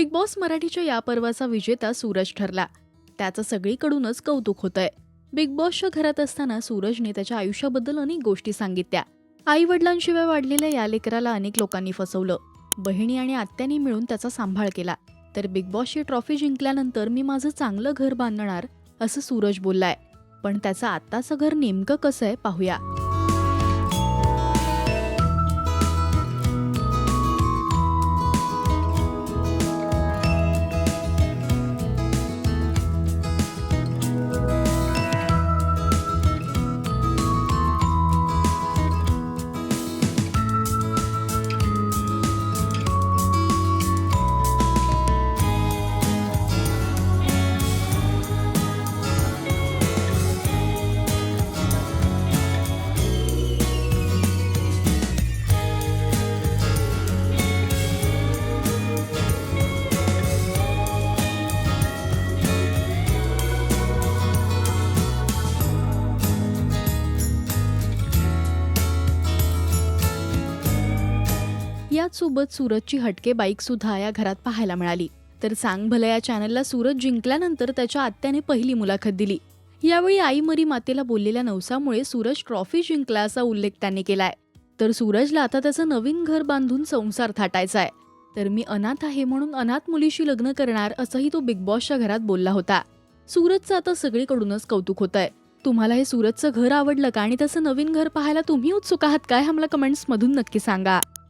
Big boss मराठीच्या या पर्वाचा विजेता सूरज ठरला. त्याचं सगळीकडूनच कौतुक होतंय. बिग बॉसच्या घरात असताना सूरजने त्याच्या आयुष्याबद्दल अनेक गोष्टी सांगितल्या. आई वडिलांशिवाय वाढलेल्या या लेकराला अनेक लोकांनी फसवलं. बहिणी आणि आत्यांनी मिळून त्याचा सांभाळ केला. तर बिग बॉसची ट्रॉफी जिंकल्यानंतर मी माझं चांगलं घर बांधणार असं सूरज बोललाय. पण त्याचं आत्ताचं घर नेमकं कसं आहे पाहूया. याचसोबत सूरजची हटके बाईक सुद्धा या घरात पाहायला मिळाली. तर सांग भलं या चॅनलला सूरज जिंकल्यानंतर त्याच्या आत्याने पहिली मुलाखत दिली. यावेळी आई मरी मातेला बोललेल्या नवसामुळे सूरज ट्रॉफी जिंकला असा उल्लेख त्यांनी केलाय. तर सूरजला आता त्याचं नवीन घर बांधून संसार थाटायचा आहे तर मी अनाथ आहे म्हणून अनाथ मुलीशी लग्न करणार असंही तो बिग बॉसच्या घरात बोलला होता. सूरजचं आता सगळीकडूनच कौतुक होत आहे तुम्हाला हे सूरजचं घर आवडलं का आणि त्याचं नवीन घर पाहायला तुम्ही उत्सुक आहात काय? हा मला नक्की सांगा.